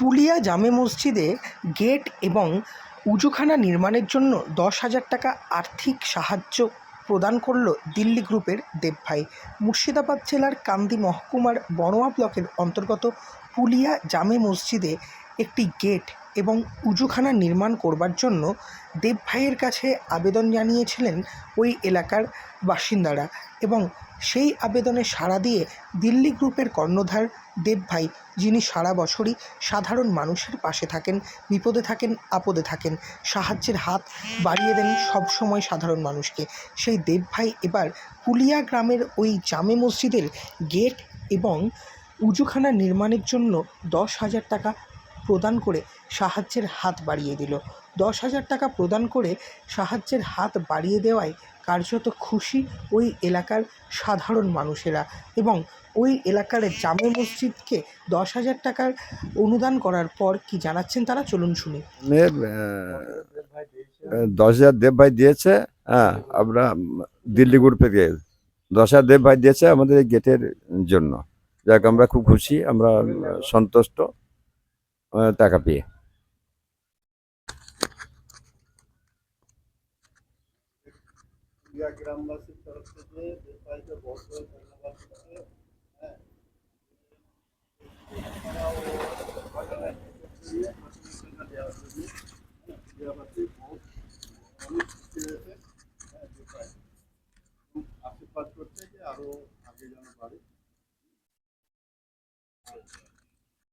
পুলিয়া জামে মসজিদে গেট এবং উজুখানা নির্মাণের জন্য দশ হাজার টাকা আর্থিক সাহায্য প্রদান করল দিল্লি গ্রুপের দেবভাই। মুর্শিদাবাদ জেলার কান্দি মহকুমার বনোয়া ব্লকের অন্তর্গত পুলিয়া জামে মসজিদে একটি গেট এবং উজুখানা নির্মাণ করবার জন্য দেব ভাইয়ের কাছে আবেদন জানিয়েছিলেন ওই এলাকার বাসিন্দারা এবং সেই আবেদনে সাড়া দিয়ে দিল্লি গ্রুপের কর্ণধার দেব ভাই, যিনি সারা বছরই সাধারণ মানুষের পাশে থাকেন, বিপদে থাকেন, আপদে থাকেন, সাহায্যের হাত বাড়িয়ে দেন সবসময় সাধারণ মানুষকে। সেই দেবভাই এবার কুলিয়া গ্রামের ওই জামে মসজিদের গেট এবং উজুখানা নির্মাণের জন্য দশ হাজার টাকা প্রদান করে সাহায্যের হাত বাড়িয়ে দিল। দশ হাজার টাকা প্রদান করে সাহায্যের হাত বাড়িয়ে দেওয়ায় কার্যত খুশি ওই এলাকার সাধারণ মানুষেরা এবং ওই এলাকার জামে মসজিদকে দশ হাজার টাকার অনুদান করার পর কি জানাচ্ছেন তারা? চলুন শুনি। দশ হাজার দেব ভাই দিয়েছে হ্যাঁ আমরা দিল্লি গ্রুপে দশ হাজার দেব ভাই দিয়েছে আমাদের গেটের জন্য। যাক, আমরা খুব খুশি, আমরা সন্তুষ্ট। টাকা পেয়ে গ্রামবাসীর তরফ থেকে বহুত ধন্যবাদ আশীর্বাদ করতে যে আরো আগে যেন বাড়ে